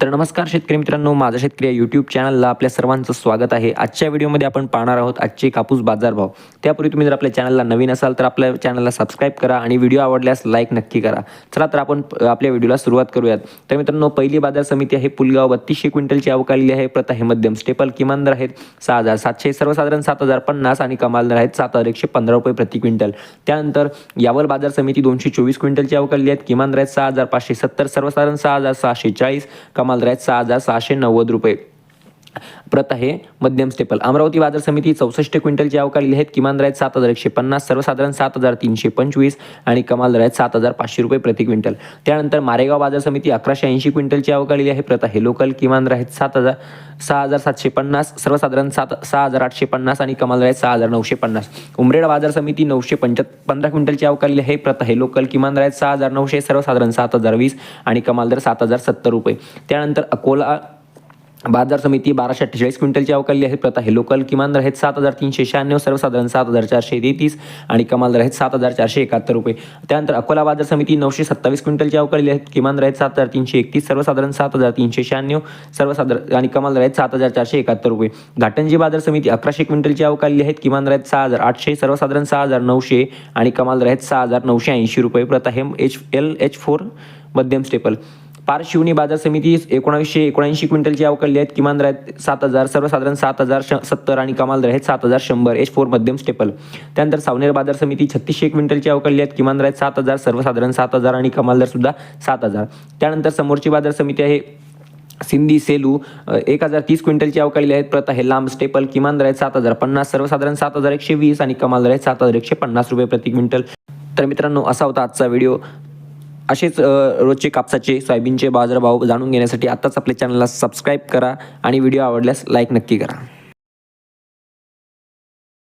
तर नमस्कार शेतकरी मित्रांनो माझा शेतकरी या यूट्यूब चॅनलला आपल्या सर्वांचं स्वागत आहे. आजच्या व्हिडिओमध्ये आपण पाहणार आहोत आजचे कापूस बाजारभाव. त्यापूर्वी तुम्ही जर आपल्या चॅनलला नवीन असाल तर आपल्या चॅनलला सबस्क्राईब करा आणि व्हिडिओ आवडल्यास लाईक नक्की करा. चला तर आपण आपल्या व्हिडिओला सुरुवात करूयात. तर मित्रांनो पहिली बाजार समिती आहे पुलगाव. बत्तीसशे क्विंटलची आवक आलेली आहे. प्रत आहे मध्यम स्टेपल किमान दर आहेत सहा हजार सातशे सर्वसाधारण सात हजार पन्नास आणि कमाल दर आहेत सात हजार एकशे पंधरा रुपये प्रति क्विंटल. त्यानंतर यावर बाजार समिती दोनशे चोवीस क्विंटलची आवक आलेली आहेत किमान दर आहेत सहा हजार पाचशे सत्तर सर्वसाधारण सहा हजार सहाशे चाळीस कमाल दर सहा हजार सहाशे नव्वद रुपये प्रत आहे मध्यम स्टेपल अमरावती बाजार समिती चौसष्ट क्विंटलची आवक आलेली आहेत किमान दर आहेत सात हजार एकशे पन्नास सर्वसाधारण सात हजार तीनशे पंचवीस आणि कमाल दर आहेत सात हजार पाचशे रुपये प्रति क्विंटल. त्यानंतर मारेगाव बाजार समिती अकराशे ऐंशी क्विंटलची आवक आलेली आहे प्रत आहे. लोकल किमान दर आहेत सात हजार सहा हजार सातशे पन्नास सर्वसाधारण सात सहा हजार आठशे पन्नास आणि कमाल दर आहेत सहा हजार नऊशे पन्नास. उमरेड बाजार समिती नऊशे पंच्याहत्तर पंधरा क्विंटलची आवक आलेली आहे प्रत आहे. लोकल किमान दर आहेत सहा हजार नऊशे सर्वसाधारण सात हजार वीस आणि कमाल दर सात हजार सत्तर रुपये. त्यानंतर अकोला बाजार समिती बाराशे अठ्ठेचाळीस क्विंटलची अवकाली आहे. प्रथा हे लोकल किमान दर आहेत सात हजार तीनशे शहाण्णव सर्वसाधारण सात हजार चारशे तेहतीस आणि कमाल दर आहेत सात हजार चारशे एकाहत्तर रुपये. त्यानंतर अकोला बाजार समिती नऊशे सत्तावीस क्विंटलची अवकाली आहेत. किमान दर आहेत सात हजार तीनशे एकतीस सर्वसाधारण सात हजार तीनशे शहाण्णव सर्वसाधारण आणि कमाल दर आहेत सात हजार चारशे एकाहत्तर रुपये. घाटंजी बाजार समिती अकराशे क्विंटलची अवकाली आहेत. किमान दर आहेत सहा हजार आठशे सर्वसाधारण सहा हजार नऊशे आणि कमाल दर आहेत सहा हजार नऊशे ऐंशी रुपये. प्रथा हे एच एल एच फोर मध्यम स्टेपल. पारशिवनी बाजार समिती एकोणीसशे एकोणऐंशी क्विंटलची अवकाली आहेत किमान दर आहेत सात हजार सर्वसाधारण सात हजार श सत्तर आणि कमाल दर आहेत. सात हजार शंभर एच फोर मध्यम स्टेपल. त्यानंतर सावनेर बाजार समिती छत्तीसशे क्विंटलची अवकाली आहेत. किमान दर आहेत सात हजार सर्वसाधारण सात हजार आणि कमाल दर सुद्धा सात हजार. त्यानंतर समोरची बाजार समिती आहे सिंधी सेलू. एक हजार तीस क्विंटलची अवकाळी आहेत प्रत आहे लांब स्टेपल. किमान दर आहेत सात हजार पन्नास सर्वसाधारण सात हजार एकशे वीस आणि कमाल दर आहेत. सात हजार एकशे पन्नास रुपये प्रति क्विंटल. तर मित्रांनो असा होता आजचा व्हिडिओ. असेच रोजचे कापसाचे सोयाबीनचे बाजारभाव जाणून घेण्यासाठी आत्ताच आपल्या चॅनलला सबस्क्राईब करा आणि व्हिडिओ आवडल्यास लाईक नक्की करा.